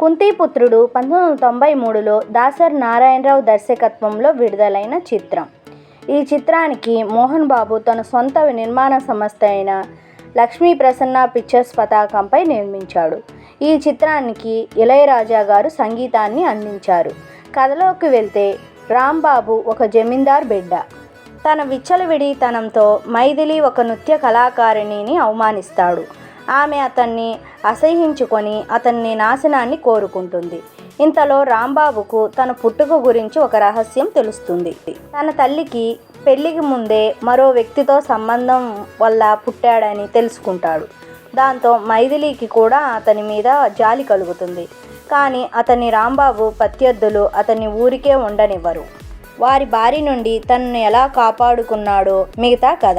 కుంతిపుత్రుడు పంతొమ్మిది వందల తొంభై మూడులో దాసర్ నారాయణరావు దర్శకత్వంలో విడుదలైన చిత్రం. ఈ చిత్రానికి మోహన్ బాబు తన సొంత నిర్మాణ సంస్థ అయిన లక్ష్మీ ప్రసన్న పిక్చర్స్ పతాకంపై నిర్మించాడు. ఈ చిత్రానికి ఇళయరాజా గారు సంగీతాన్ని అందించారు. కథలోకి వెళ్తే రాంబాబు ఒక జమీందార్ బిడ్డ. తన విచ్చలవిడితనంతో మైథిలి ఒక నృత్య కళాకారిణిని అవమానిస్తాడు. ఆమె అతన్ని అసహించుకొని అతన్ని నాశనాన్ని కోరుకుంటుంది. ఇంతలో రాంబాబుకు తన పుట్టుక గురించి ఒక రహస్యం తెలుస్తుంది. తన తల్లికి పెళ్ళికి ముందే మరో వ్యక్తితో సంబంధం వల్ల పుట్టాడని తెలుసుకుంటాడు. దాంతో మైథిలికి కూడా అతని మీద జాలి కలుగుతుంది. కానీ అతని రాంబాబు ప్రత్యర్థులు అతన్ని ఊరికే ఉండనివ్వరు. వారి బారి నుండి తనను ఎలా కాపాడుకున్నాడో మిగతా కథ.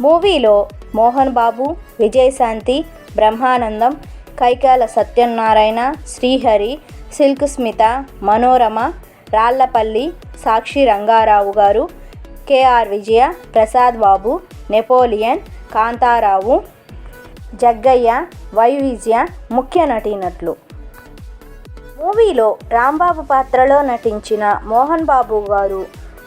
మూవీలో మోహన్ బాబు విజయశాంతి బ్రహ్మానందం కైకాల సత్యనారాయణ శ్రీహరి సిల్క్ స్మిత మనోరమ రాళ్ళపల్లి సాక్షి రంగారావు గారు కేఆర్ విజయ ప్రసాద్ బాబు నెపోలియన్ కాంతారావు జగ్గయ్య వైవిజయ ముఖ్య నటీనట్లు. మూవీలో రాంబాబు పాత్రలో నటించిన మోహన్ బాబు గారు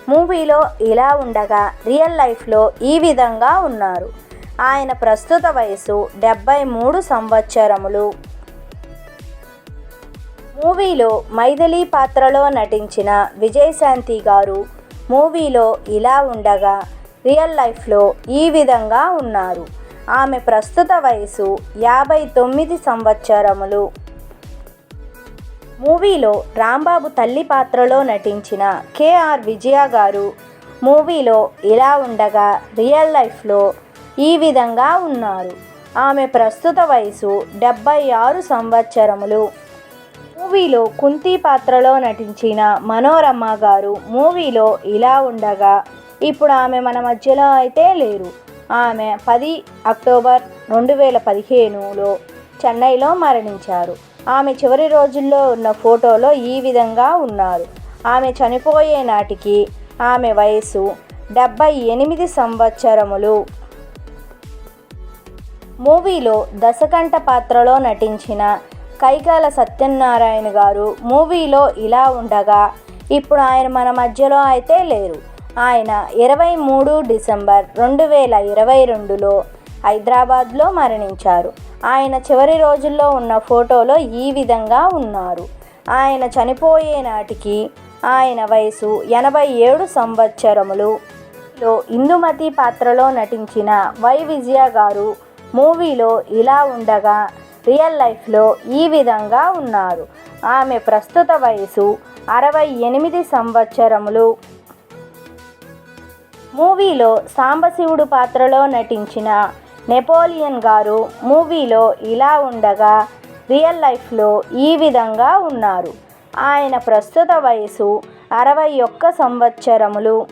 మూవీలో ఇలా ఉండగా రియల్ లైఫ్లో ఈ విధంగా ఉన్నారు. ఆయన ప్రస్తుత వయసు డెబ్బై మూడు సంవత్సరములు. మూవీలో మైథిలి పాత్రలో నటించిన విజయశాంతి గారు మూవీలో ఇలా ఉండగా రియల్ లైఫ్లో ఈ విధంగా ఉన్నారు. ఆమె ప్రస్తుత వయసు యాభై తొమ్మిది సంవత్సరములు. మూవీలో రాంబాబు తల్లి పాత్రలో నటించిన కేఆర్ విజయ గారు మూవీలో ఇలా ఉండగా రియల్ లైఫ్లో ఈ విధంగా ఉన్నారు. ఆమె ప్రస్తుత వయసు డెబ్బై ఆరు సంవత్సరములు. మూవీలో కుంతి పాత్రలో నటించిన మనోరమ్మ గారు మూవీలో ఇలా ఉండగా ఇప్పుడు ఆమె మన మధ్యలో అయితే లేరు. ఆమె పది అక్టోబర్ రెండు వేల పదిహేనులో చెన్నైలో మరణించారు. ఆమె చివరి రోజుల్లో ఉన్న ఫోటోలో ఈ విధంగా ఉన్నారు. ఆమె చనిపోయే నాటికి ఆమె వయసు డెబ్బై ఎనిమిది సంవత్సరములు. మూవీలో దశకంఠ పాత్రలో నటించిన కైకాల సత్యనారాయణ గారు మూవీలో ఇలా ఉండగా ఇప్పుడు ఆయన మన మధ్యలో అయితే లేరు. ఆయన ఇరవై మూడు డిసెంబర్ రెండు వేల ఇరవై రెండులో హైదరాబాద్లో మరణించారు. ఆయన చివరి రోజుల్లో ఉన్న ఫోటోలో ఈ విధంగా ఉన్నారు. ఆయన చనిపోయే నాటికి ఆయన వయసు ఎనభై ఏడు సంవత్సరములు. ఇందుమతి పాత్రలో నటించిన వై విజయ గారు మూవీలో ఇలా ఉండగా రియల్ లైఫ్లో ఈ విధంగా ఉన్నారు. ఆమె ప్రస్తుత వయసు అరవై ఎనిమిది సంవత్సరములు. మూవీలో సాంబశివుడు పాత్రలో నటించిన నెపోలియన్ గారు మూవీలో ఇలా ఉండగా రియల్ లైఫ్లో ఈ విధంగా ఉన్నారు. ఆయన ప్రస్తుత వయసు అరవై ఒక్క సంవత్సరములు.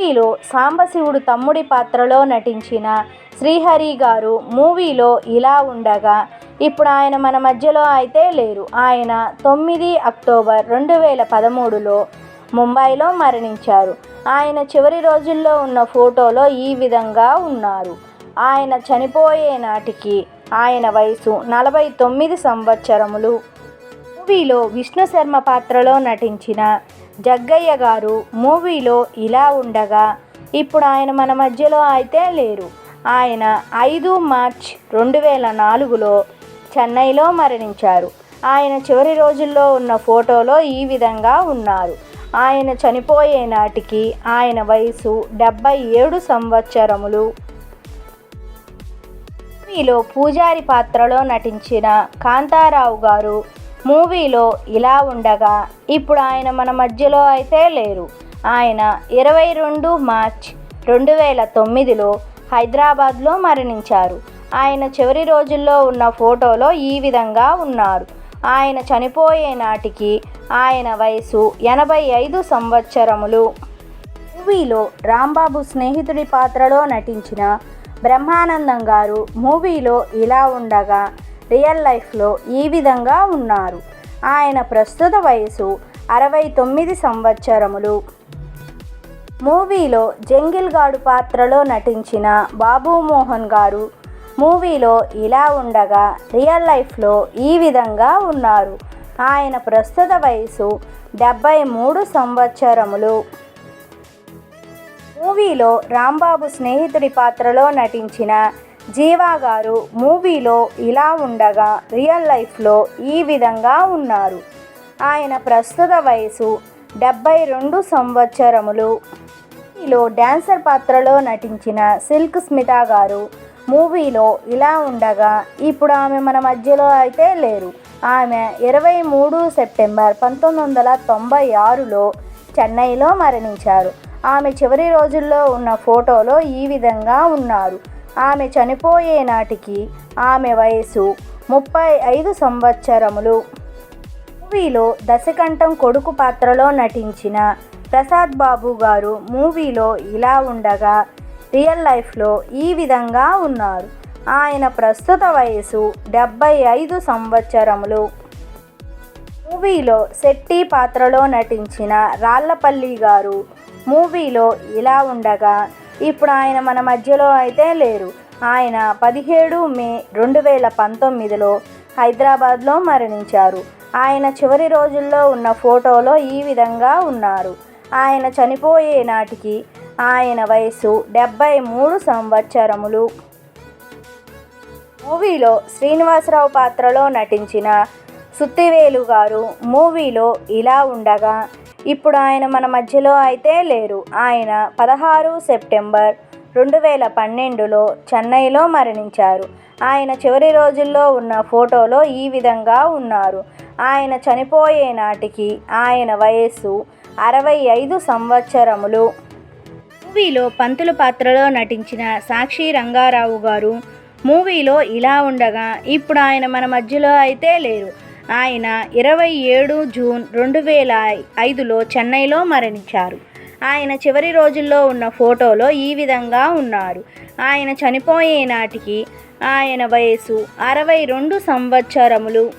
మూవీలో సాంబశివుడు తమ్ముడి పాత్రలో నటించిన శ్రీహరి గారు మూవీలో ఇలా ఉండగా ఇప్పుడు ఆయన మన మధ్యలో అయితే లేరు. ఆయన తొమ్మిది అక్టోబర్ రెండు వేల పదమూడులో ముంబైలో మరణించారు. ఆయన చివరి రోజుల్లో ఉన్న ఫోటోలో ఈ విధంగా ఉన్నారు. ఆయన చనిపోయే నాటికి ఆయన వయసు నలభై తొమ్మిది సంవత్సరములు. మూవీలో విష్ణు శర్మ పాత్రలో నటించిన జగ్గయ్య గారు మూవీలో ఇలా ఉండగా ఇప్పుడు ఆయన మన మధ్యలో అయితే లేరు. ఆయన ఐదు మార్చ్ రెండు వేల నాలుగులో చెన్నైలో మరణించారు. ఆయన చివరి రోజుల్లో ఉన్న ఫోటోలో ఈ విధంగా ఉన్నారు. ఆయన చనిపోయే నాటికి ఆయన వయసు డెబ్బై ఏడు సంవత్సరములు. మూవీలో పూజారి పాత్రలో నటించిన కాంతారావు గారు మూవీలో ఇలా ఉండగా ఇప్పుడు ఆయన మన మధ్యలో అయితే లేరు. ఆయన ఇరవై రెండు మార్చ్ రెండు వేల తొమ్మిదిలో హైదరాబాద్లో మరణించారు. ఆయన చివరి రోజుల్లో ఉన్న ఫోటోలో ఈ విధంగా ఉన్నారు. ఆయన చనిపోయే నాటికి ఆయన వయసు ఎనభై ఐదు సంవత్సరములు. మూవీలో రాంబాబు స్నేహితుడి పాత్రలో నటించిన బ్రహ్మానందం గారు మూవీలో ఇలా ఉండగా రియల్ లైఫ్లో ఈ విధంగా ఉన్నారు. ఆయన ప్రస్తుత వయసు అరవై తొమ్మిది సంవత్సరములు. మూవీలో జంగిల్ గాడు పాత్రలో నటించిన బాబు మోహన్ గారు మూవీలో ఇలా ఉండగా రియల్ లైఫ్లో ఈ విధంగా ఉన్నారు. ఆయన ప్రస్తుత వయసు డెబ్బై మూడు సంవత్సరములు. మూవీలో రాంబాబు స్నేహితుడి పాత్రలో నటించిన జీవా గారు మూవీలో ఇలా ఉండగా రియల్ లైఫ్లో ఈ విధంగా ఉన్నారు. ఆయన ప్రస్తుత వయసు డెబ్బై రెండు సంవత్సరములు. మూవీలో డ్యాన్సర్ పాత్రలో నటించిన సిల్క్ స్మిత గారు మూవీలో ఇలా ఉండగా ఇప్పుడు ఆమె మన మధ్యలో అయితే లేరు. ఆమె ఇరవై మూడు సెప్టెంబర్ పంతొమ్మిది వందల తొంభై ఆరులో చెన్నైలో మరణించారు. ఆమె చివరి రోజుల్లో ఉన్న ఫోటోలో ఈ విధంగా ఉన్నారు. ఆమె చనిపోయే నాటికి ఆమె వయసు ముప్పై ఐదు సంవత్సరములు. మూవీలో దశకంఠం కొడుకు పాత్రలో నటించిన ప్రసాద్ బాబు గారు మూవీలో ఇలా ఉండగా రియల్ లైఫ్లో ఈ విధంగా ఉన్నారు. ఆయన ప్రస్తుత వయసు డెబ్బై ఐదు సంవత్సరములు. మూవీలో శెట్టి పాత్రలో నటించిన రాళ్ళపల్లి గారు మూవీలో ఇలా ఉండగా ఇప్పుడు ఆయన మన మధ్యలో అయితే లేరు. ఆయన పదిహేడు మే రెండు వేల పంతొమ్మిదిలో హైదరాబాద్లో మరణించారు. ఆయన చివరి రోజుల్లో ఉన్న ఫోటోలో ఈ విధంగా ఉన్నారు. ఆయన చనిపోయే నాటికి ఆయన వయసు డెబ్బై మూడు సంవత్సరములు. మూవీలో శ్రీనివాసరావు పాత్రలో నటించిన సుత్తివేలు గారు మూవీలో ఇలా ఉండగా ఇప్పుడు ఆయన మన మధ్యలో అయితే లేరు. ఆయన పదహారు సెప్టెంబర్ రెండు వేల పన్నెండులో చెన్నైలో మరణించారు. ఆయన చివరి రోజుల్లో ఉన్న ఫోటోలో ఈ విధంగా ఉన్నారు. ఆయన చనిపోయే నాటికి ఆయన వయస్సు అరవై ఐదు సంవత్సరములు. మూవీలో పంతులు పాత్రలో నటించిన సాక్షి రంగారావు గారు మూవీలో ఇలా ఉండగా ఇప్పుడు ఆయన మన మధ్యలో అయితే లేరు. ఆయన ఇరవై ఏడు జూన్ రెండు వేల ఐదులో చెన్నైలో మరణించారు. ఆయన చివరి రోజుల్లో ఉన్న ఫోటోలో ఈ విధంగా ఉన్నారు. ఆయన చనిపోయే నాటికి ఆయన వయసు అరవై రెండు సంవత్సరములు